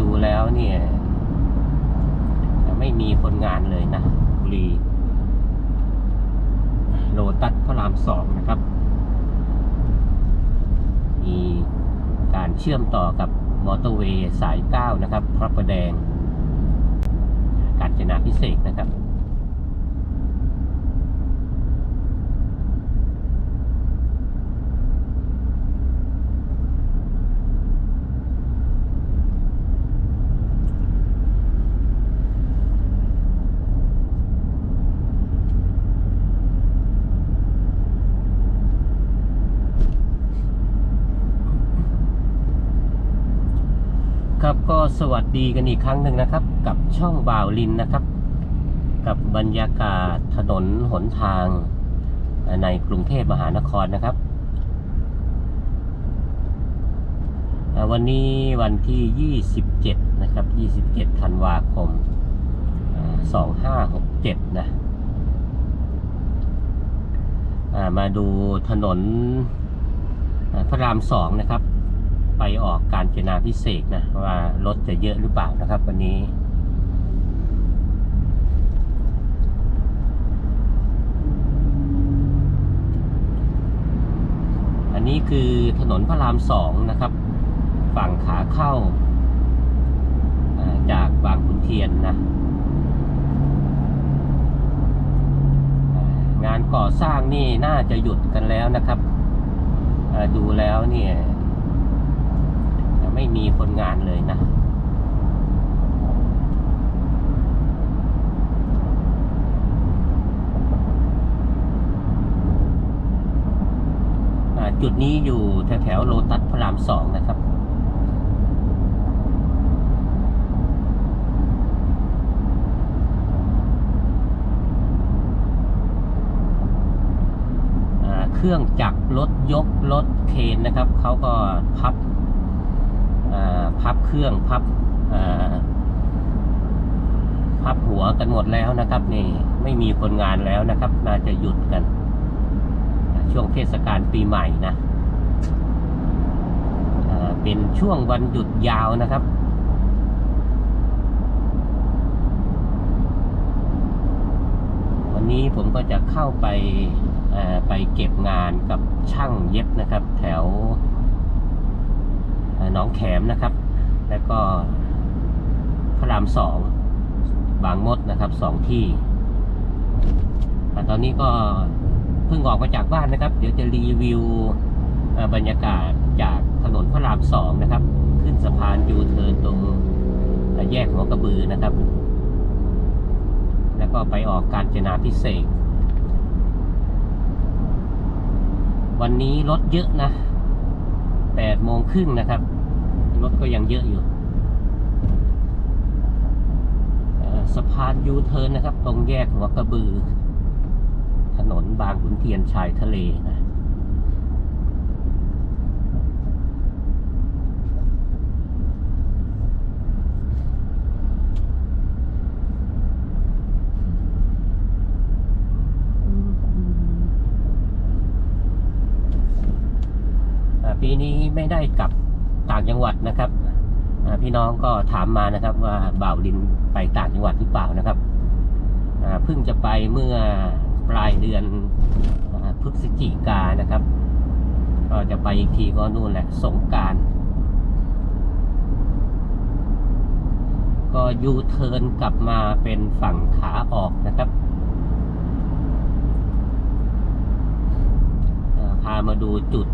ดูแล้วเนี่ยไม่มีคนงานเลยนะบุรีโลตัสพระรามสองนะครับ มีการเชื่อมต่อกับมอเตอร์เวย์สาย 9 นะครับ พระประแดง กาญจนาพิเศษนะครับ ครับก็ สวัสดีกันอีกครั้งหนึ่งนะครับ กับช่องบ่าวลินนะครับ กับบรรยากาศถนนหนทางในกรุงเทพมหานครนะครับ วันนี้วันที่ 27 นะครับ 27 ธันวาคมอ่า2567 นะมาดูถนนพระรามสองนะครับ ไปออกการเจนาพิเศษนะว่ารถจะเยอะหรือเปล่านะครับ วันนี้ อันนี้คือถนนพระรามสองนะครับ ฝั่งขาเข้าจากบางขุนเทียนนะงานก่อสร้างนี่น่าจะหยุดกันแล้วนะครับดูแล้วเนี่ย ไม่มีคนงานเลยนะจุดนี้อยู่แถวๆโลตัสพระรามสองนะครับ เครื่องจักรรถยกรถเคนนะครับ เขาก็พับ พับเครื่องพับพับหัวกันหมดแล้วนะครับนี่ไม่มีคนงานแล้วนะครับ น่าจะหยุดกัน ช่วงเทศกาลปีใหม่นะเป็นช่วงวันหยุดยาวนะครับวันนี้ผมก็จะเข้าไปไปเก็บงานกับช่างเย็บนะครับ แถว หนองแขมนะครับ แล้วก็พระรามสองบางมดนะครับสองที่อ่ตอนนี้ก็เพิ่งออกมาจากบ้านนะครับ เดี๋ยวจะรีวิวบรรยากาศจากถนนพระรามสองนะครับ ขึ้นสะพานยูเทิร์นตรงแยกหัวกระบือนะครับ แล้วก็ไปออกการจนาพิเศษ วันนี้รถเยอะนะ แปดโมงครึ่งนะครับ รถก็ยังเยอะอยู่อ่อสะพานยูเทิร์นนะครับ ตรงแยกหัวกระบือ ถนนบางขุนเทียนชายทะเลนะ อ่า ปีนี้ไม่ได้กลับต่างจังหวัดนะครับพี่น้องก็ถามมานะครับว่าบ่าวลินไปต่างจังหวัดหรือเปล่านะครับเพิ่งจะไปเมื่อปลายเดือนอพฤศจิกานะครับ ก็จะไปอีกทีก็นู่นแหละสงการก็ยูเทิร์นกลับมาเป็นฝั่งขาออกนะครับพามาดูจุด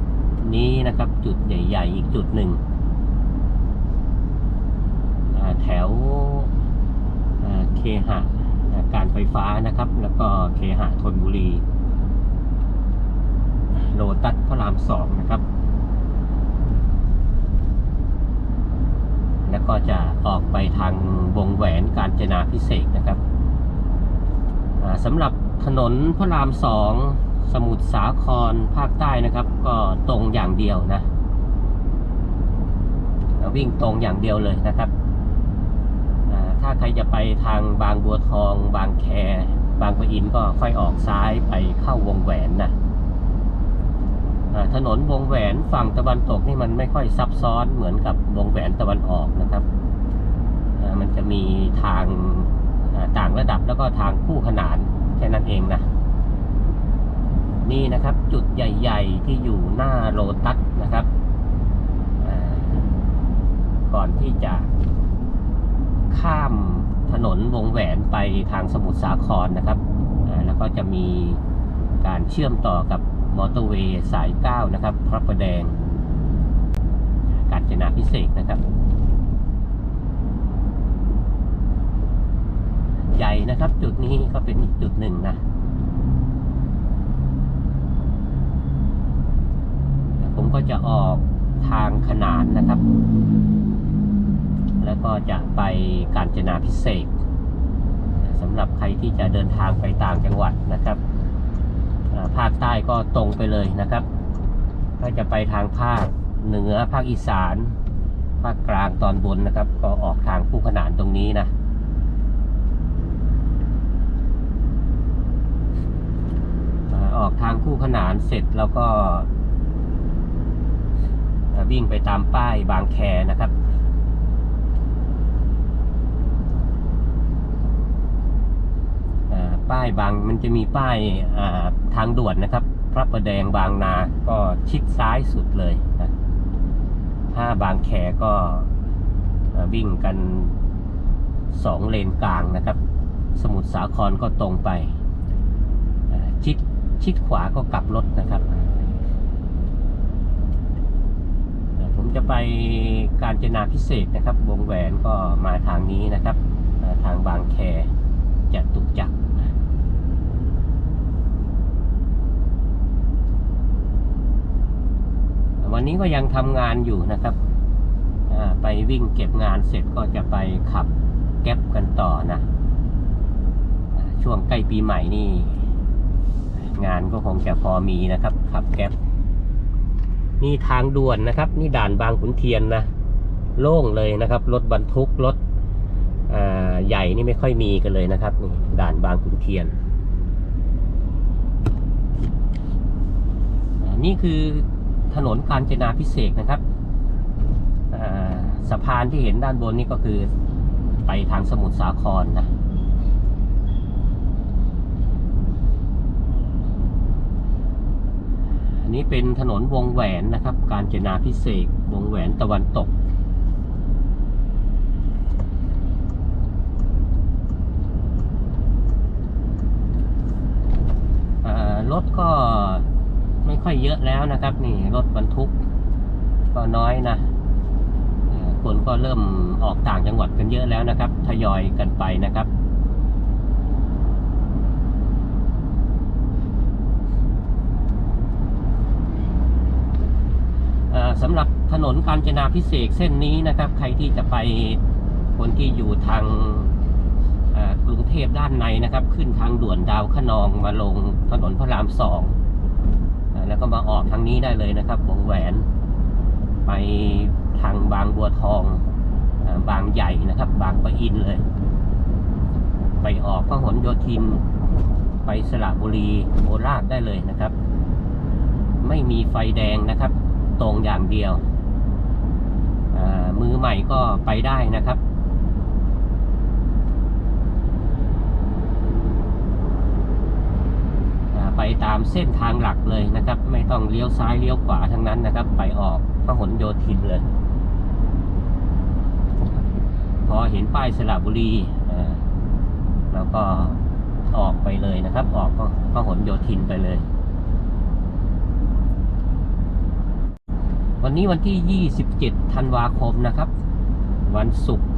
นี้นะครับ จุดใหญ่ ๆ อีกจุดหนึ่งแถวเคหะการไฟฟ้านะครับ แล้วก็เคหะธนบุรีโลตัสพระรามสองนะครับ แล้วก็จะออกไปทางวงแหวนการจนาพิเศษนะครับสำหรับถนนพระรามสอง สมุทรสาครภาคใต้นะครับ ก็ตรงอย่างเดียวนะวิ่งตรงอย่างเดียวเลยนะครับถ้าใครจะไปทางบางบัวทอง บางแค บางปะอินก็ค่อยออกซ้ายไปเข้าวงแหวนนะถนนวงแหวนฝั่งตะวันตกนี่มันไม่ค่อยซับซ้อนเหมือนกับวงแหวนตะวันออกนะครับ มันจะมีทางต่างระดับแล้วก็ทางคู่ขนานแค่นั้นเองนะ นี่นะครับ จุดใหญ่ ๆ ที่อยู่หน้าโลตัสนะครับ ก่อนที่จะข้ามถนนวงแหวนไปทางสมุทรสาครนะครับแล้วก็จะมีการเชื่อมต่อกับมอเตอร์เวย์สาย 9 นะครับ พระประแดง กาญจนาพิเศษนะครับ ใหญ่นะครับจุดนี้ก็เป็นอีกจุดหนึ่งนะ ผม ก็จะออกทางขนานนะครับ แล้วก็จะไปกาญจนาพิเศษสำหรับใครที่จะเดินทางไปต่างจังหวัดนะครับภาคใต้ก็ตรงไปเลยนะครับถ้าจะไปทางภาคเหนือภาคอีสาน ภาคกลางตอนบนนะครับ ก็ออกทางคู่ขนานตรงนี้นะออกทางคู่ขนานเสร็จแล้วก็ วิ่งไปตามป้ายบางแคนะครับ ป้ายบางมันจะมีป้ายาทางด่วนนะครับ พระประแดงบางนา ก็ชิดซ้ายสุดเลยนะถ้าบางแคก็วิ่งกันสองเลนกลางนะครับ สมุทรสาครก็ตรงไป ชิดชิดขวาก็กลับรถนะครับอ่าผมจะ ไปการจนาพิเศษนะครับ วงแหวนก็มาทางนี้นะครับ ทางบางแคจะตุกจักรวันนี้ก็ยังทำงานอยู่นะครับ ไปวิ่งเก็บงานเสร็จก็จะไปขับแก๊ปกันต่อนะ ช่วงใกล้ปีใหม่นี่ งานก็คงจะพอมีนะครับ ขับแก๊ป นี่ทางด่วนนะครับ นี่ด่านบางขุนเทียนนะโล่งเลยนะครับ รถบรรทุกรถใหญ่นี่ไม่ค่อยมีกันเลยนะครับนี่ด่านบางขุนเทียน นี่คือถนนกาญจนาพิเศษนะครับสะพานที่เห็นด้านบนนี่ก็คือไปทางสมุทรสาครนะ อันนี้เป็นถนนวงแหวนนะครับ การเจนาพิเศษวงแหวนตะวันตกอ่ารถก็ไม่ค่อยเยอะแล้วนะครับ นี่รถบรรทุกก็น้อยนะคนก็เริ่มออกต่างจังหวัดกันเยอะแล้วนะครับ ทยอยกันไปนะครับ เอ่อ สำหรับถนนกาญจนาพิเศษเส้นนี้นะครับ ใครที่จะไปคนที่อยู่ทางกรุงเทพด้านในนะครับ ขึ้นทางด่วนดาวขนองมาลงถนนพระรามสองอแล้วก็มาออกทางนี้ได้เลยนะครับวงแหวน ไปทางบางบัวทองอบางใหญ่นะครับ บางปะอินเลย ไปออกพหลโยธินไปสระบุรีโคราชได้เลยนะครับ ไม่มีไฟแดงนะครับ ตรงอย่างเดียว มือใหม่ก็ไปได้นะครับ ไปตามเส้นทางหลักเลยนะครับ ไม่ต้องเลี้ยวซ้ายเลี้ยวขวาทั้งนั้นนะครับ ไปออกพหลโยธินเลย พอเห็นป้ายสระบุรีแล้วก็ออกไปเลยนะครับ ออกพหลโยธินไปเลย วันนี้วันที่ 27 ธันวาคมนะครับ วันศุกร์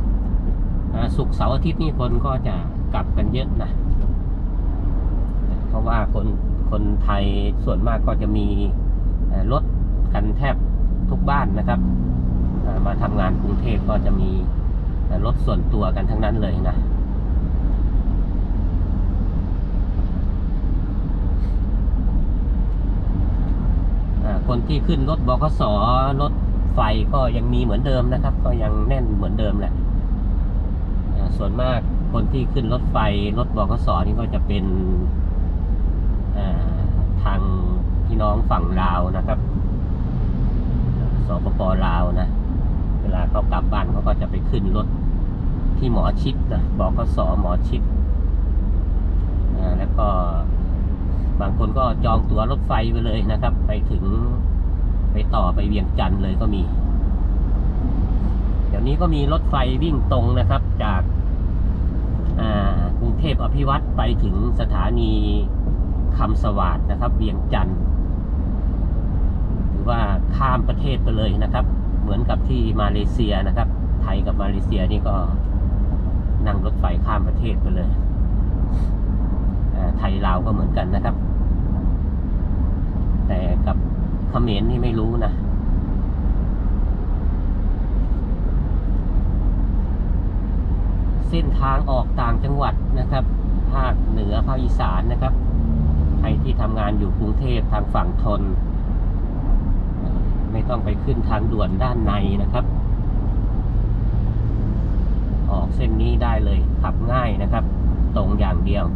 ศุกร์เสาร์อาทิตย์นี่คนก็จะกลับกันเยอะนะ เพราะว่าคนคนไทยส่วนมากก็จะมีรถกันแทบทุกบ้านนะครับ มาทำงานกรุงเทพก็จะมีรถส่วนตัวกันทั้งนั้นเลยนะ คนที่ขึ้นรถบขสรถไฟก็ยังมีเหมือนเดิมนะครับ ก็ยังแน่นเหมือนเดิมแหละส่วนมากคนที่ขึ้นรถไฟรถบขสนี่ก็จะเป็นทางพี่น้องฝั่งลาวนะครับสปปลาวนะ เวลาเขากลับบ้านเขาก็จะไปขึ้นรถที่หมอชิดนะบกสหมอชิดแล้วก็ บางคนก็จองตั๋วรถไฟไปเลยนะครับ ไปถึงไปต่อไปเวียงจันทร์เลยก็มี เดี๋ยวนี้ก็มีรถไฟวิ่งตรงนะครับจากกรุงเทพอภิวัตรไปถึงสถานีคำสวัสดนะครับเวียงจันทร์หรือว่าข้ามประเทศไปเลยนะครับ เหมือนกับที่มาเลเซียนะครับ ไทยกับมาเลเซียนี่ก็นั่งรถไฟข้ามประเทศไปเลยไทยลาวก็เหมือนกันนะครับ แต่กับเขมรนี่ไม่รู้นะเส้นทางออกต่างจังหวัดนะครับ ภาคเหนือภาคอีสานนะครับ ใครที่ทำงานอยู่กรุงเทพทางฝั่งทน ไม่ต้องไปขึ้นทางด่วนด้านในนะครับ ออกเส้นนี้ได้เลยขับง่ายนะครับ ตรงอย่างเดียว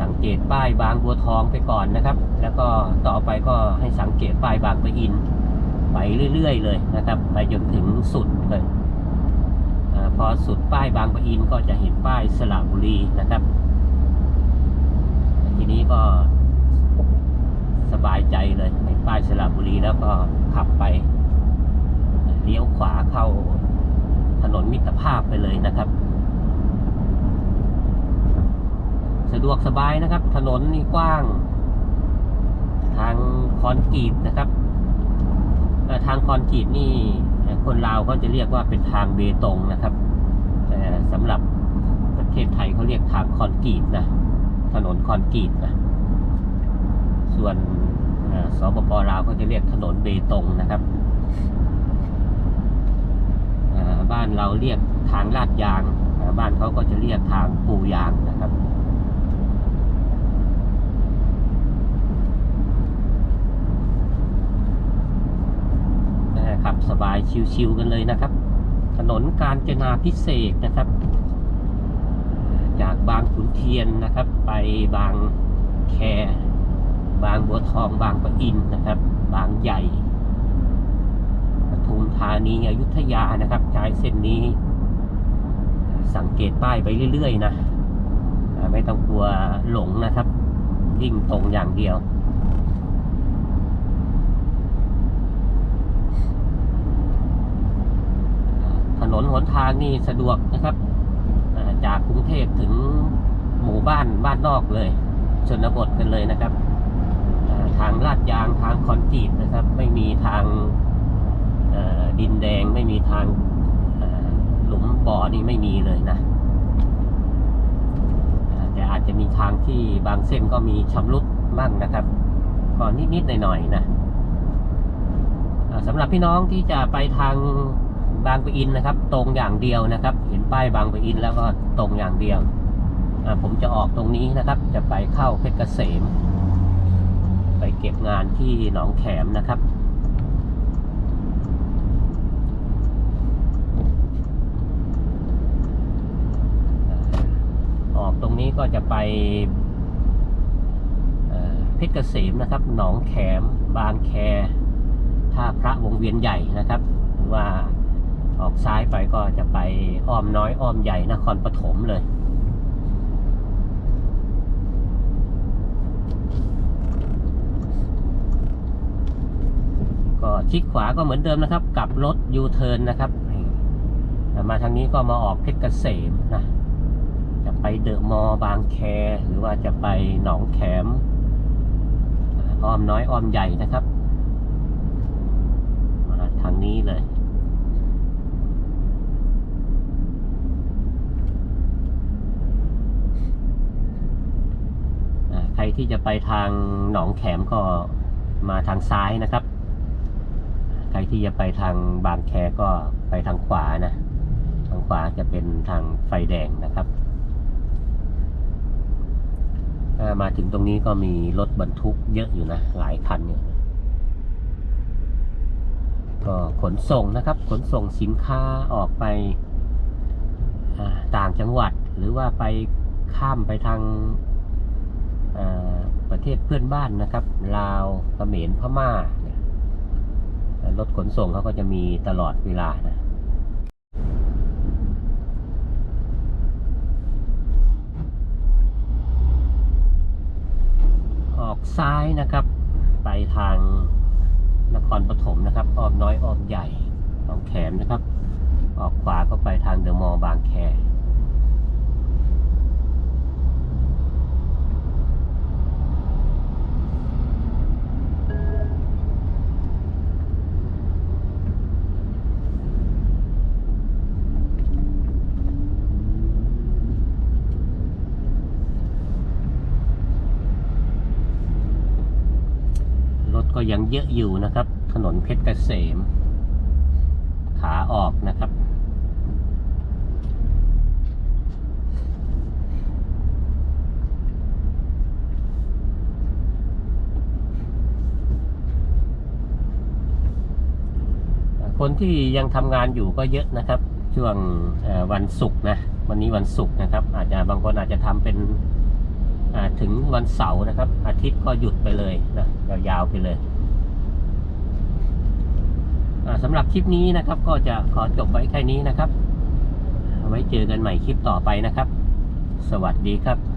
สัง เกตป้ายบางบัวทองไปก่อนนะครับ แล้วก็ต่อไปก็ให้สังเกตป้ายบางปะอิน ไปเรื่อยๆเลยนะครับ ไปจนถึงสุดเลยอพอสุดป้ายบางปะอินก็จะเห็นป้ายสระบุรีนะครับ ทีนี้ก็สบายใจเลยเห็นป้ายสระบุรีแล้วก็ขับไปเลี้ยวขวาเข้าถนนมิตรภาพไปเลยนะครับ สะดวกสบายนะครับ ถนนนี่กว้าง ทางคอนกรีตนะครับทางคอนกรีตนี่คนลาวเขาจะเรียกว่าเป็นทางเบตงนะครับ แต่สำหรับประเทศไทยเขาเรียกทางคอนกรีตนะถนนคอนกรีตนะส่วนสปปลาวเขาจะเรียกถนนเบตงนะครับบ้านเราเรียกทางลาดยาง บ้านเขาก็จะเรียกทางปูยางนะครับ นะครับสบายชิวๆกันเลยนะครับ ถนนการจนาพิเศษนะครับ จากบางขุนเทียนนะครับ ไปบางแค บางบัวทองบางปะอินนะครับ บางใหญ่ปทุมธานีอยุธยานะครับใช้เส้นนี้ สังเกตป้ายไปเรื่อย ๆ นะ ไม่ต้องกลัวหลงนะครับวิ่งตรงอย่างเดียว ถนนหนทางนี่สะดวกนะครับจากกรุงเทพถึงหมู่บ้านบ้านนอกเลยชนบทกันเลยนะครับ ทางลาดยางทางคอนกรีตนะครับ ไม่มีทางดินแดงไม่มีทางหลุมบ่อนี่ไม่มีเลยนะแต่อาจจะมีทางที่บางเส้นก็มีชำรุดบ้างนะครับก็นิดๆหน่อยๆนะสำหรับพี่น้องที่จะไปทาง บางปะอินนะครับ ตรงอย่างเดียวนะครับ เห็นป้ายบางปะอินแล้วก็ตรงอย่างเดียวผมจะออกตรงนี้นะครับ จะไปเข้าเพชรเกษม ไปเก็บงานที่หนองแขมนะครับออกตรงนี้ก็จะไปเอ่อเพชรเกษมนะครับ หนองแขม บางแค ท่าพระวงเวียนใหญ่นะครับ หรือว่า ออกซ้ายไปก็จะไปอ้อมน้อยอ้อมใหญ่นครปฐมเลย ก็ชิดขวาก็เหมือนเดิมนะครับ กลับรถยูเทิร์นนะครับ มาทางนี้ก็มาออกเพชรเกษมนะ จะไปเดอะมอบางแค หรือว่าจะไปหนองแขม อ้อมน้อยอ้อมใหญ่นะครับ มาทางนี้เลย อ่าใคร ที่จะไปทางหนองแขมก็มาทางซ้ายนะครับ ใครที่จะไปทางบางแคก็ไปทางขวานะ ทางขวาจะเป็นทางไฟแดงนะครับมาถึงตรงนี้ก็มีรถบรรทุกเยอะอยู่นะ หลายคันเนี่ย ก็ขนส่งนะครับ ขนส่งสินค้าออกไปต่างจังหวัดหรือว่าไปข้ามไปทาง ประเทศเพื่อนบ้านนะครับลาวเขมรพม่า รถขนส่งเขาก็จะมีตลอดเวลานะออกซ้ายนะครับ ไปทางนครปฐมนะครับอ้อมน้อยอ้อมใหญ่อ้อมแขมนะครับ ออกขวาก็ไปทางเดอะมอลล์บางแค รถก็ ยังเยอะอยู่นะครับ ถนนเพชรเกษม ขาออกนะครับ คนที่ยังทำงานอยู่ก็เยอะนะครับ ช่วงวันศุกร์นะ วันนี้วันศุกร์นะครับ อาจจะบางคนอาจจะทำเป็นถึงวันเสาร์นะครับ อาทิตย์ก็หยุดไปเลยนะยาวๆไปเลย สำหรับคลิปนี้นะครับ ก็จะขอจบไว้แค่นี้นะครับ ไว้เจอกันใหม่คลิปต่อไปนะครับ สวัสดีครับ